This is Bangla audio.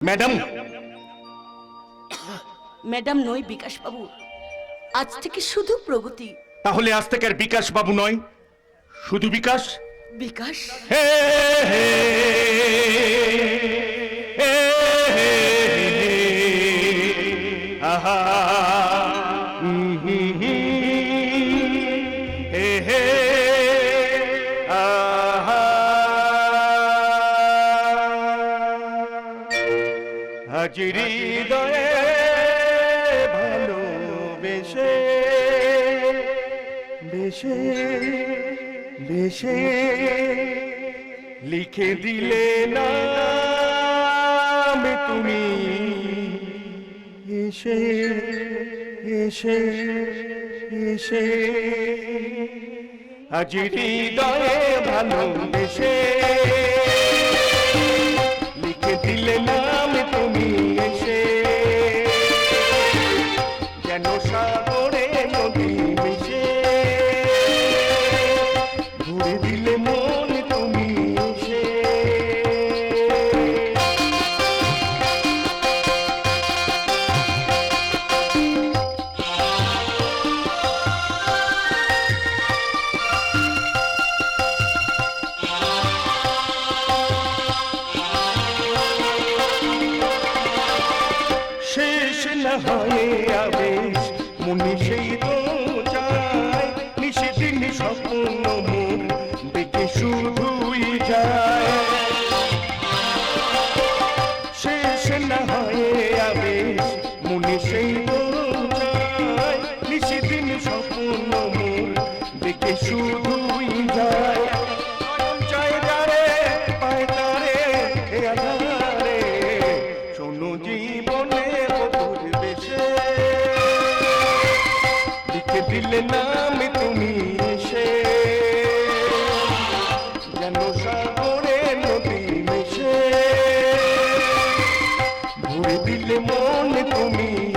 ম্যাডাম ম্যাডাম নই বিকাশ বাবু আজ থেকে শুধু প্রগতি তাহলে আজ থেকে আর বিকাশ বাবু নয় শুধু বিকাশ বিকাশ হে হে, হে হে, আহা, আজ হৃদয়ে ভালোবেসে। বেশে বেশে। লিখে দিলে নাম তুমি। এসে এসে এসে। আজ হৃদয়ে ভালোবেসে। হয় আবেশ মনে সেই তো চায় নিষেদিন স্বপ্ন মন দেখে শুধুই যায় শেষ না হয় আবেশ মনে সেই তো চায় নিষেদিন স্বপ্ন মন দেখে শুধুই যায়। দিলে নাম তুমি এসে। যেন সাগরে নদী মিশে। ভরে দিলে মন তুমি